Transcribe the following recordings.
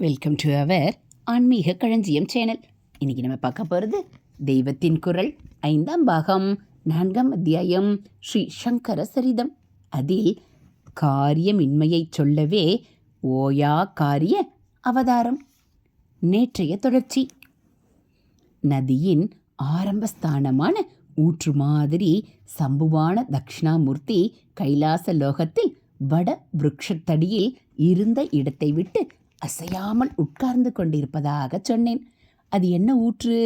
Welcome to our ஆன்மீக களஞ்சியம் channel இன்றைக்கி நம்ம பார்க்க போகிறது தெய்வத்தின் குரல் ஐந்தாம் பாகம் நான்காம் அத்தியாயம் ஸ்ரீ சங்கர சரிதம். அதில் காரியமின்மையை சொல்லவே ஓயா காரிய அவதாரம். நேற்றைய தொடர்ச்சி. நதியின் ஆரம்பஸ்தானமான ஊற்று மாதிரி சம்புவான தக்ஷணாமூர்த்தி கைலாச லோகத்தில் வட விருட்சத்தடியில் இருந்த இடத்தை விட்டு அசையாமல் உட்கார்ந்து கொண்டிருப்பதாக சொன்னேன். அது என்ன ஊற்று?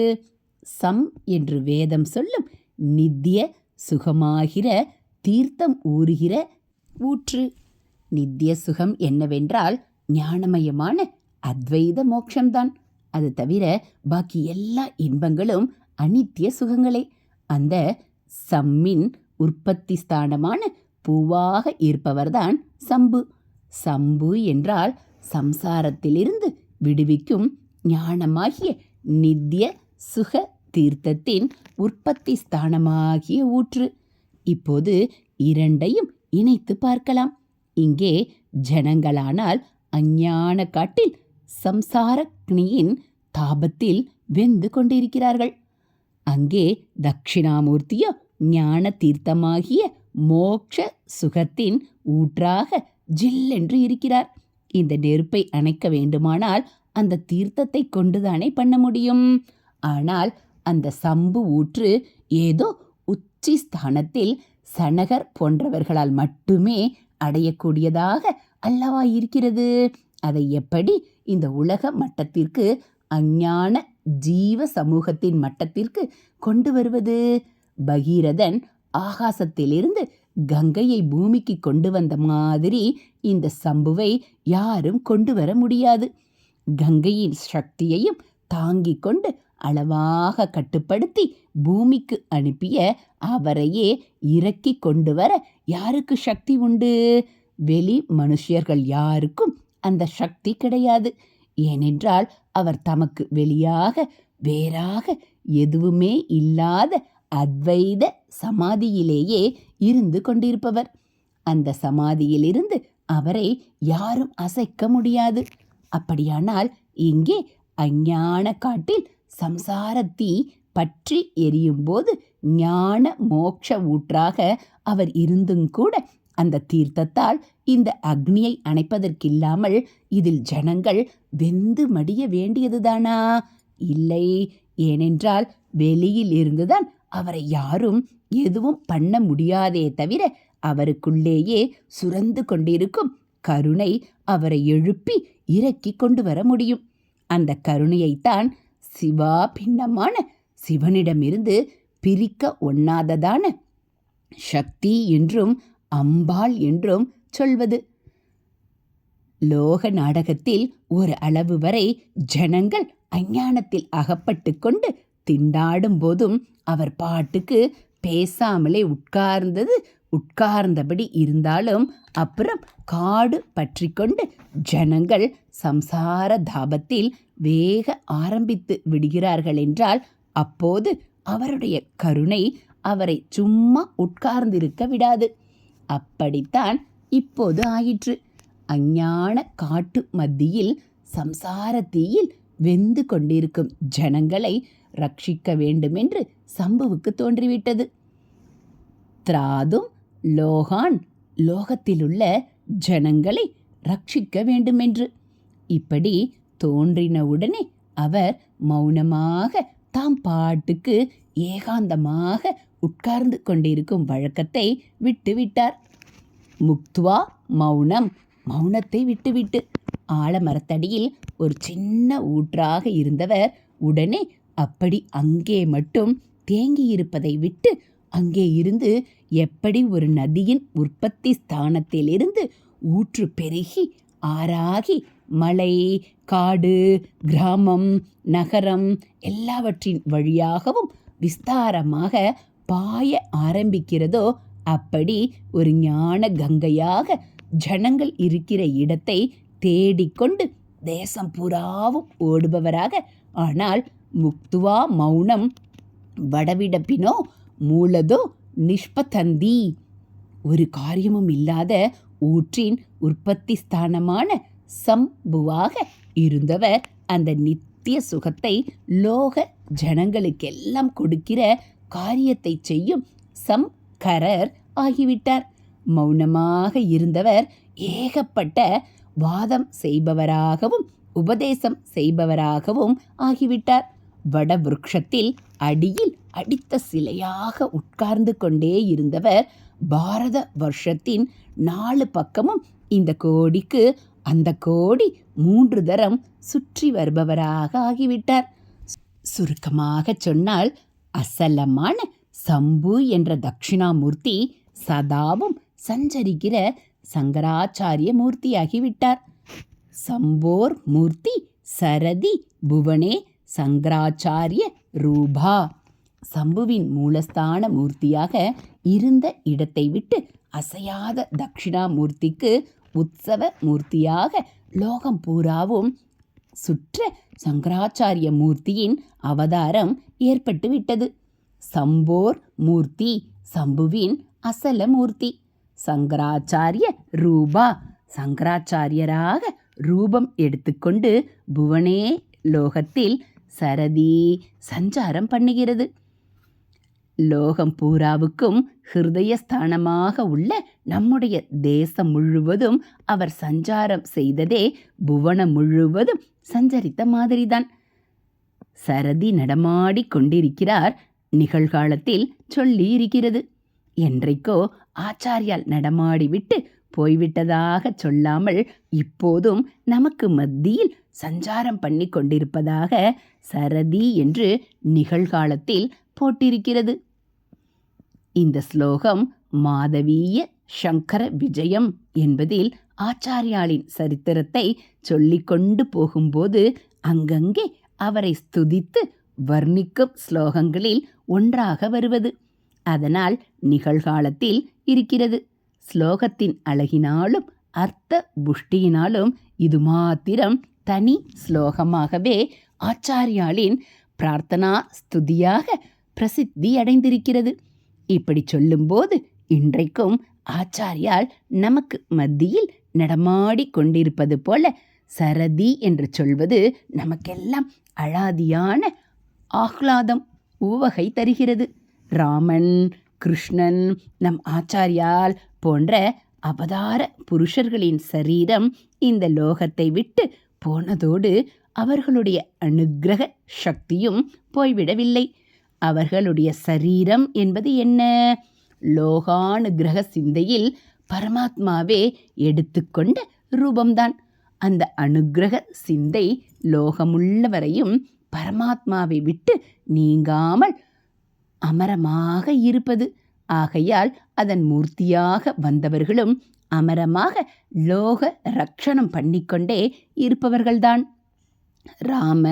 சம் என்று வேதம் சொல்லும் நித்திய சுகமாகிற தீர்த்தம் ஊறுகிற ஊற்று. நித்திய சுகம் என்னவென்றால் ஞானமயமான அத்வைத மோட்சம்தான் அது தவிர பாக்கி எல்லா இன்பங்களும் அனித்திய சுகங்களே. அந்த சம்மின் உற்பத்தி ஸ்தானமான பூவாக இருப்பவர்தான் சம்பு. சம்பு என்றால் சம்சாரத்திலிருந்து விடுவிக்கும் ஞானமாகிய நித்திய சுக தீர்த்தத்தின் உற்பத்தி ஸ்தானமாகிய ஊற்று. இப்போது இரண்டையும் இணைத்து பார்க்கலாம். இங்கே ஜனங்களானால் அஞ்ஞான காட்டில் சம்சாரக்னியின் தாபத்தில் வெந்து கொண்டிருக்கிறார்கள். அங்கே தட்சிணாமூர்த்தியோ ஞான தீர்த்தமாகிய மோக்ஷ சுகத்தின் ஊற்றாக ஜில்லென்று இருக்கிறார். இந்த நெருப்பை அணைக்க வேண்டுமானால் அந்த தீர்த்தத்தை கொண்டுதானே பண்ண முடியும். ஆனால் அந்த சம்பு ஊற்று ஏதோ உச்சி ஸ்தானத்தில் சனகர் போன்றவர்களால் மட்டுமே அடையக்கூடியதாக அல்லவா இருக்கிறது அதை எப்படி இந்த உலக மட்டத்திற்கு அஞ்ஞான ஜீவ சமூகத்தின் மட்டத்திற்கு கொண்டு வருவது? பகீரதன் ஆகாசத்திலிருந்து கங்கையை பூமிக்கு கொண்டு வந்த மாதிரி இந்த சம்புவை யாரும் கொண்டு வர முடியாது. கங்கையின் சக்தியையும் தாங்கிக் கொண்டு அளவாக கட்டுப்படுத்தி பூமிக்கு அனுப்பிய அவரையே இறக்கி கொண்டு வர யாருக்கு சக்தி உண்டு? வெளி மனுஷர்கள் யாருக்கும் அந்த சக்தி கிடையாது. ஏனென்றால் அவர் தமக்கு வெளியாக வேறாக எதுவுமே இல்லாத அத்வைத சமாதியிலேயே இருந்து கொண்டிருப்பவர். அந்த சமாதியிலிருந்து அவரை யாரும் அசைக்க முடியாது. அப்படியானால் இங்கே அஞ்ஞான காட்டில் சம்சாரத்தீ பற்றி எரியும்போது ஞான மோட்ச ஊற்றாக அவர் இருந்தும் கூட அந்த தீர்த்தத்தால் இந்த அக்னியை அணைப்பதற்கில்லாமல் இதில் ஜனங்கள் வெந்து மடிய வேண்டியதுதானா? இல்லை. ஏனென்றால் வெளியில் இருந்துதான் அவரை யாரும் எதுவும் பண்ண முடியாதே தவிர அவருக்குள்ளேயே சுரந்து கொண்டிருக்கும் கருணை அவரை எழுப்பி இறக்கி கொண்டு வர முடியும். அந்த கருணையைத்தான் சிவா பின்னமான சிவனிடமிருந்து பிரிக்க ஒண்ணாததான சக்தி என்றும் அம்பாள் என்றும் சொல்வது. லோக நாடகத்தில் ஒரு அளவு வரை ஜனங்கள் அஞ்ஞானத்தில் அகப்பட்டு கொண்டு திண்டாடும் போதும் அவர் பாட்டுக்கு பேசாமலே உட்கார்ந்தது. உட்கார்ந்தபடி இருந்தாலும் அப்புறம் காடு பற்றி கொண்டு ஜனங்கள் சம்சார தாபத்தில் வேக ஆரம்பித்து விடுகிறார்கள் என்றால் அப்போது அவருடைய கருணை அவரை சும்மா உட்கார்ந்திருக்க விடாது. அப்படித்தான் இப்போது ஆயிற்று. அஞ்ஞான காட்டு மத்தியில் சம்சார தீயில் வெந்து கொண்டிருக்கும் ஜனங்களை ரட்சிக்க வேண்டுமென்று சம்புவுக்கு தோன்றிவிட்டது. திராதும் லோகான் லோகத்திலுள்ள ஜனங்களை ரட்சிக்க வேண்டுமென்று. இப்படி தோன்றினவுடனே அவர் மௌனமாக தாம் பாட்டுக்கு ஏகாந்தமாக உட்கார்ந்து கொண்டிருக்கும் வழக்கத்தை விட்டுவிட்டார். முக்துவா மௌனம் மௌனத்தை விட்டுவிட்டு. ஆலமரத்தடியில் ஒரு சின்ன ஊற்றாக இருந்தவர் உடனே அப்படி அங்கே மட்டும் தேங்கியிருப்பதை விட்டு அங்கே இருந்து எப்படி ஒரு நதியின் உற்பத்தி ஸ்தானத்திலிருந்து ஊற்று பெருகி ஆறாகி மலை காடு கிராமம் நகரம் எல்லாவற்றின் வழியாகவும் விஸ்தாரமாக பாய ஆரம்பிக்கிறதோ அப்படி ஒரு ஞான கங்கையாக ஜனங்கள் இருக்கிற இடத்தை தேடிக்கொண்டு தேசம் பூராவும் ஓடுபவராக. ஆனால் முக்துவா மௌனம் வடவிடப்பினோ மூலதோ நிஷ்பதந்தி. ஒரு காரியமும் இல்லாத ஊற்றின் உற்பத்தி ஸ்தானமான சம்புவாக இருந்தவர் அந்த நித்திய சுகத்தை லோக ஜனங்களுக்கெல்லாம் கொடுக்கிற காரியத்தை செய்யும் சம்கரர் ஆகிவிட்டார். மௌனமாக இருந்தவர் ஏகப்பட்ட வாதம் செய்பவராகவும் உபதேசம் செய்பவராகவும் ஆகிவிட்டார். வடவிருக்ஷத்தில் அடியில் அடித்த சிலையாக உட்கார்ந்து கொண்டே இருந்தவர் பாரத வருஷத்தின் நாலு பக்கமும் இந்த கோடிக்கு அந்த கோடி மூன்று தரம் சுற்றி வருபவராக ஆகிவிட்டார். சுருக்கமாக சொன்னால் அசலமான சம்பு என்ற தட்சிணாமூர்த்தி சதாவும் சஞ்சரிக்கிற சங்கராச்சாரிய மூர்த்தியாகிவிட்டார். சம்போர் மூர்த்தி சரதி புவனே சங்கராச்சாரிய ரூபா. சம்புவின் மூலஸ்தான மூர்த்தியாக இருந்த இடத்தை விட்டு அசையாத தட்சிணாமூர்த்திக்கு உற்சவ மூர்த்தியாக லோகம் பூராவும் சுற்ற சங்கராச்சாரிய மூர்த்தியின் அவதாரம் ஏற்பட்டுவிட்டது. சம்போர் மூர்த்தி சம்புவின் அசல மூர்த்தி. சங்கராச்சாரிய ரூபா. சங்கராச்சாரியராக ரூபம் எடுத்துக்கொண்டு புவனே லோகத்தில் சரதி சஞ்சாரம் பண்ணுகிறது. லோகம் பூராவுக்கும் ஹிருதயஸ்தானமாக உள்ள நம்முடைய தேசம் முழுவதும் அவர் சஞ்சாரம் செய்ததே புவனம் முழுவதும் சஞ்சரித்த மாதிரிதான். சரதி நடமாடி கொண்டிருக்கிறார். நிகழ்காலத்தில் சொல்லி இருக்கிறது என்றைக்கோ ஆச்சாரியால் நடமாடிவிட்டு போய்விட்டதாக சொல்லாமல் இப்போதும் நமக்கு மத்தியில் சஞ்சாரம் பண்ணி கொண்டிருப்பதாக சரதி என்று நிகழ்காலத்தில் போட்டிருக்கிறது. இந்த ஸ்லோகம் மாதவீய சங்கர விஜயம் என்பதில் ஆச்சாரியாளின் சரித்திரத்தை சொல்லிக்கொண்டு போகும்போது அங்கங்கே அவரை ஸ்துதித்து வர்ணிக்கும் ஸ்லோகங்களில் ஒன்றாக வருவது. அதனால் நிகழ்காலத்தில் இருக்கிறது. ஸ்லோகத்தின் அழகினாலும் அர்த்த புஷ்டியினாலும் இது மாத்திரம் தனி ஸ்லோகமாகவே ஆச்சாரியாளின் பிரார்த்தனா ஸ்துதியாக பிரசித்தி அடைந்திருக்கிறது இப்படி சொல்லும்போது இன்றைக்கும் ஆச்சாரியால் நமக்கு மத்தியில் நடமாடிக் கொண்டிருப்பது போல சரதி என்று சொல்வது நமக்கெல்லாம் அழாதியான ஆஹ்லாதம் ஊவகை தருகிறது. ராமன் கிருஷ்ணன் நம் ஆச்சாரியால் போன்ற அவதார புருஷர்களின் சரீரம் இந்த லோகத்தை விட்டு போனதோடு அவர்களுடைய அனுக்கிரக சக்தியும் போய்விடவில்லை. அவர்களுடைய சரீரம் என்பது என்ன? லோகானுகிரக சிந்தையில் பரமாத்மாவே எடுத்துக்கொண்ட ரூபம்தான். அந்த அனுக்கிரக சிந்தை லோகமுள்ளவரையும் பரமாத்மாவை விட்டு நீங்காமல் அமரமாக இருப்பது. ஆகையால் அதன் மூர்த்தியாக வந்தவர்களும் அமரமாக லோக ரக்ஷணம் பண்ணிக்கொண்டே இருப்பவர்கள்தான். ராம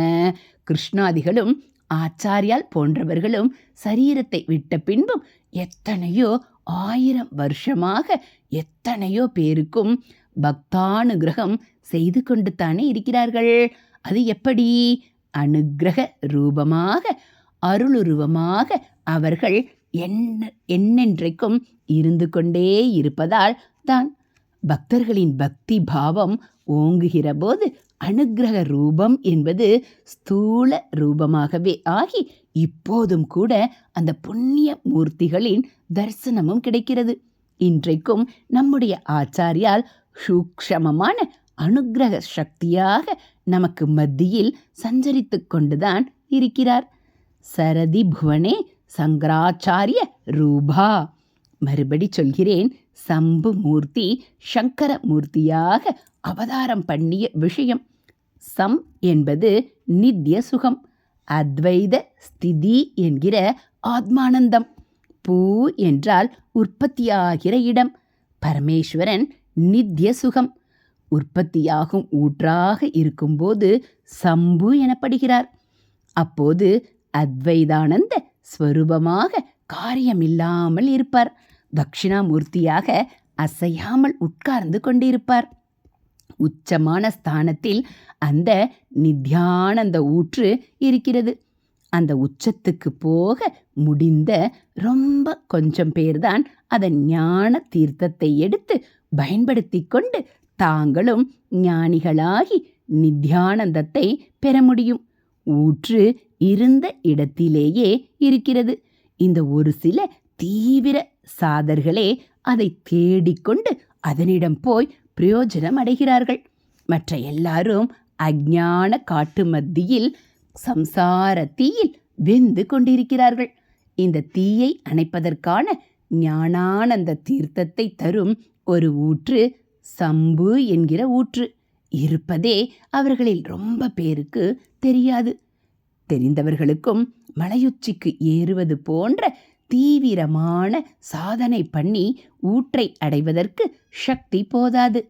கிருஷ்ணாதிகளும் ஆச்சாரியால் போன்றவர்களும் சரீரத்தை விட்ட பின்பும் எத்தனையோ ஆயிரம் வருஷமாக எத்தனையோ பேருக்கும் பக்தானுகிரகம் செய்து கொண்டு தானே இருக்கிறார்கள். அது எப்படி? அனுக்கிரக ரூபமாக அருளுருவமாக அவர்கள் என்ன என்னென்றைக்கும் இருந்து கொண்டே இருப்பதால் தான் பக்தர்களின் பக்தி பாவம் ஓங்குகிறபோது அனுகிரக அனுக்கிரக ரூபம் என்பது ஸ்தூல ரூபமாகவே ஆகி இப்போதும் கூட அந்த புண்ணிய மூர்த்திகளின் தரிசனமும் கிடைக்கிறது. இன்றைக்கும் நம்முடைய ஆச்சாரியால் சூக்ஷமமான அனுக்கிரக சக்தியாக நமக்கு மத்தியில் சஞ்சரித்து கொண்டுதான் இருக்கிறார். சரதி புவனே சங்கராச்சாரிய ரூபா. மறுபடி சொல்கிறேன் சம்பு மூர்த்தி சங்கர மூர்த்தியாக அவதாரம் பண்ணிய விஷயம். சம் என்பது நித்திய சுகம் அத்வைத ஸ்திதி என்கிற ஆத்மானந்தம். பூ என்றால் உற்பத்தியாகிற இடம். பரமேஸ்வரன் நித்திய சுகம். உற்பத்தியாகும் ஊற்றாக இருக்கும்போது சம்பு எனப்படுகிறார். அப்போது அத்வைதானந்த ஸ்வரூபமாக காரியமில்லாமல் இருப்பார். தட்சிணாமூர்த்தியாக அசையாமல் உட்கார்ந்து கொண்டிருப்பார். உச்சமான ஸ்தானத்தில் அந்த நித்யானந்த ஊற்று இருக்கிறது. அந்த உச்சத்துக்கு போக முடிந்த ரொம்ப கொஞ்சம் பேர்தான் அதன் ஞான தீர்த்தத்தை எடுத்து பயன்படுத்தி கொண்டு தாங்களும் ஞானிகளாகி நித்யானந்தத்தை பெற முடியும். ஊற்று இருந்த இடத்திலேயே இருக்கிறது. இந்த ஒரு சில தீவிர சாதர்களே அதை தேடிக்கொண்டு அதனிடம் போய் பிரயோஜனம் அடைகிறார்கள். மற்ற எல்லாரும் அஜான காட்டு மத்தியில் சம்சார தீயில் வெந்து கொண்டிருக்கிறார்கள். இந்த தீயை அணைப்பதற்கான ஞானானந்த தீர்த்தத்தை தரும் ஒரு ஊற்று சம்பு என்கிற ஊற்று. இருப்பதே அவர்களில் ரொம்ப பேருக்கு தெரியாது. தெரிந்தவர்களுக்கும் மலையுச்சிக்கு ஏறுவது போன்ற தீவிரமான சாதனை பண்ணி ஊற்றை அடைவதற்கு சக்தி போதாது.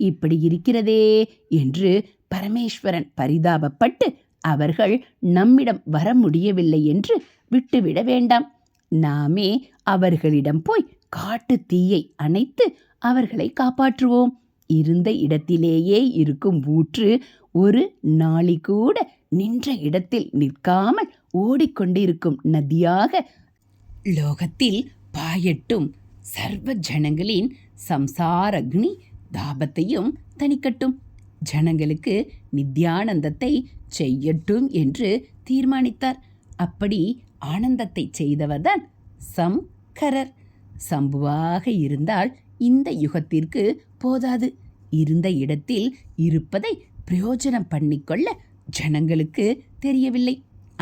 இப்படி இருக்கிறதே என்று பரமேஸ்வரன் பரிதாபப்பட்டு அவர்கள் நம்மிடம் வர முடியவில்லை என்று விட்டுவிட வேண்டாம். நாமே அவர்களிடம் போய் காட்டு தீயை அணைத்து அவர்களை காப்பாற்றுவோம். இருந்த இடத்திலேயே இருக்கும் ஊற்று ஒரு நாளி கூட நின்ற இடத்தில் நிற்காமல் ஓடிக்கொண்டிருக்கும் நதியாக லோகத்தில் பாயட்டும் சர்வ ஜனங்களின் சம்சாரக்னி தாபத்தையும் தணிக்கட்டும். ஜனங்களுக்கு நித்யானந்தத்தை செய்யட்டும் என்று தீர்மானித்தார். அப்படி ஆனந்தத்தை செய்தவர்தான் சம்கரர். சம்புவாக இருந்தால் இந்த யுகத்திற்கு போதாது. இருந்த இடத்தில் இருப்பதை பிரயோஜனம் பண்ணிக்கொள்ள ஜனங்களுக்கு தெரியவில்லை.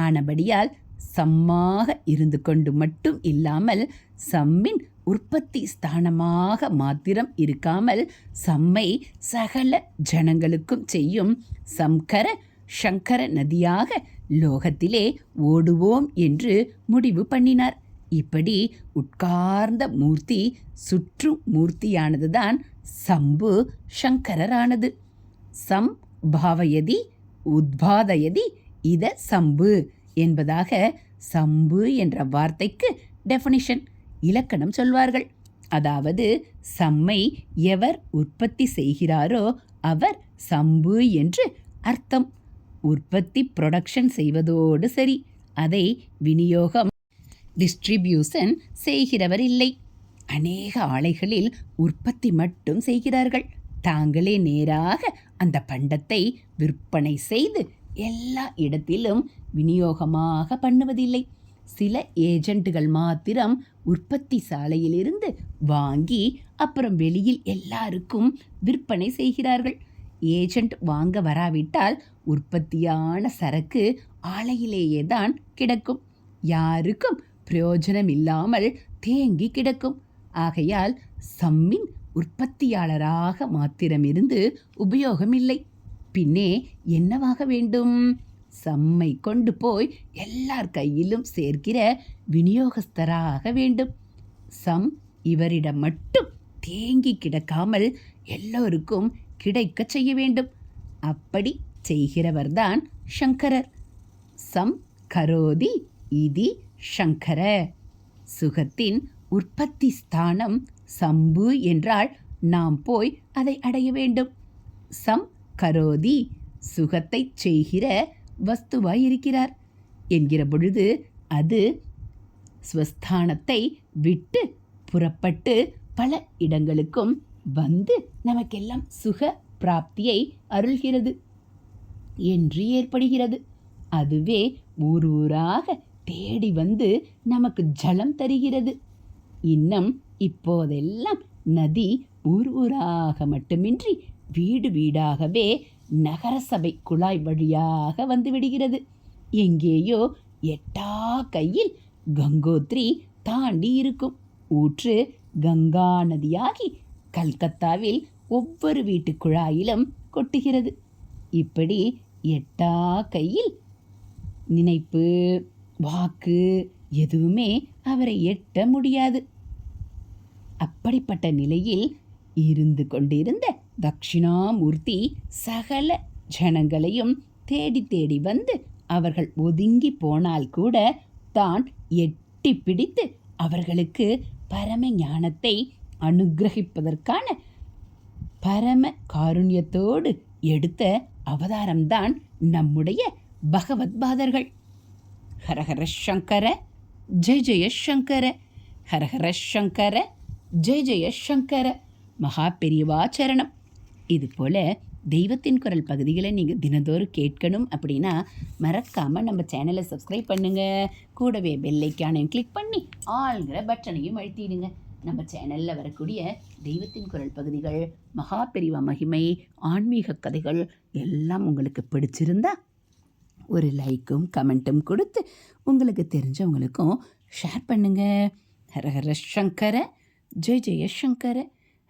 ஆனபடியால் சம்மாக இருந்து கொண்டு மட்டும் இல்லாமல் சம்மின் உற்பத்தி ஸ்தானமாக மாத்திரம் இருக்காமல் சம்மை சகல ஜனங்களுக்கும் செய்யும் சம்கர சங்கர நதியாக லோகத்திலே ஓடுவோம் என்று முடிவு பண்ணினார். இப்படி உட்கார்ந்த மூர்த்தி சுற்றும் மூர்த்தியானதுதான் சம்பு சங்கரரானது. சம் பாவயதி உத்பாதயதி இத சம்பு என்பதாக சம்பு என்ற வார்த்தைக்கு டெஃபனிஷன் இலக்கணம் சொல்வார்கள். அதாவது சம்மை எவர் உற்பத்தி செய்கிறாரோ அவர் சம்பு என்று அர்த்தம். உற்பத்தி ப்ரொடக்ஷன் செய்வதோடு சரி அதை விநியோகம் டிஸ்ட்ரிபியூஷன் செய்கிறவர் இல்லை. அநேக ஆலைகளில் உற்பத்தி மட்டும் செய்கிறார்கள். தாங்களே நேராக அந்த பண்டத்தை விற்பனை செய்து எல்லா இடத்திலும் விநியோகமாக பண்ணுவதில்லை. சில ஏஜென்ட்டுகள் மாத்திரம் உற்பத்தி சாலையிலிருந்து வாங்கி அப்புறம் வெளியில் எல்லாருக்கும் விற்பனை செய்கிறார்கள். ஏஜெண்ட் வாங்க வராவிட்டால் உற்பத்தியான சரக்கு ஆலையிலேயே தான் கிடக்கும். யாருக்கும் பிரயோஜனம் இல்லாமல் தேங்கி கிடக்கும். ஆகையால் சம்மின் உற்பத்தியாளராக மாத்திரமிருந்து உபயோகமில்லை. பின்னே என்னவாக வேண்டும்? சம்மை கொண்டு போய் எல்லார் கையிலும் சேர்க்கிற விநியோகஸ்தராக வேண்டும். சம் இவரிடம் மட்டும் தேங்கி கிடக்காமல் எல்லோருக்கும் கிடைக்க செய்ய வேண்டும். அப்படி செய்கிறவர்தான் சங்கரர். சம் கரோதி இதி சங்கர. சுகத்தின் உற்பத்தி ஸ்தானம் சம்பு என்றால் நாம் போய் அதை அடைய வேண்டும். சம் கரோதி சுகத்தை செய்கிற வஸ்துவாய் இருக்கிறார். என்கிற பொழுது அது ஸ்வஸ்தானத்தை விட்டு புறப்பட்டு பல இடங்களுக்கும் வந்து நமக்கெல்லாம் சுக பிராப்தியை அருள்கிறது. என்று ஏற்படுகிறது. அதுவே ஊர் ஊராக தேடி வந்து நமக்கு ஜலம் தருகிறது. இன்னும் இப்போதெல்லாம் நதி ஊர் ஊராக மட்டுமின்றி வீடு வீடாகவே நகரசபை குழாய் வழியாக வந்து விடுகிறது. எங்கேயோ எட்டா கையில் கங்கோத்ரி தாண்டி இருக்கும். ஊற்று கங்கா நதியாகி கல்கத்தாவில் ஒவ்வொரு வீட்டு குழாயிலும் கொட்டுகிறது. இப்படி எட்டா கையில் நினைப்பு வாக்கு எதுவுமே அவரை எட்ட முடியாது. அப்படிப்பட்ட நிலையில் இருந்து கொண்டிருந்த தக்ஷிணாமூர்த்தி சகல ஜனங்களையும் தேடி தேடி வந்து அவர்கள் ஒதுங்கி போனால் கூட தான் எட்டி பிடித்து அவர்களுக்கு பரம ஞானத்தை அனுகிரகிப்பதற்கான பரம காருண்யத்தோடு எடுத்த அவதாரம்தான் நம்முடைய பகவத்பாதர்கள். ஹரஹர சங்கர ஜெய ஜெய சங்கர ஹரஹர சங்கர. ஜெய ஜெய சங்கர மகா பெரியவா சரணம். இது போல் தெய்வத்தின் குரல் பகுதிகளை நீங்கள் தினந்தோறும் கேட்கணும் அப்படின்னா மறக்காமல் நம்ம சேனலை சப்ஸ்கிரைப் பண்ணுங்கள் கூடவே பெல்லைக்கானையும் கிளிக் பண்ணி ஆளுங்கிற பட்டனையும் அழுத்திடுங்க. நம்ம சேனலில் வரக்கூடிய தெய்வத்தின் குரல் பகுதிகள் மகா பெரிவா மகிமை ஆன்மீக கதைகள் எல்லாம் உங்களுக்கு பிடிச்சிருந்தா ஒரு லைக்கும் கமெண்ட்டும் கொடுத்து உங்களுக்கு தெரிஞ்சவங்களுக்கும் ஷேர் பண்ணுங்க. ஹரஹர சங்கரை ஜெய ஜெயசங்கர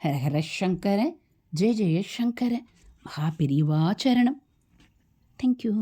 ஹரஹர சங்கர ஜெய ஜெயசங்கர மகாபிரிவாச்சரணம் தேங்க்யூ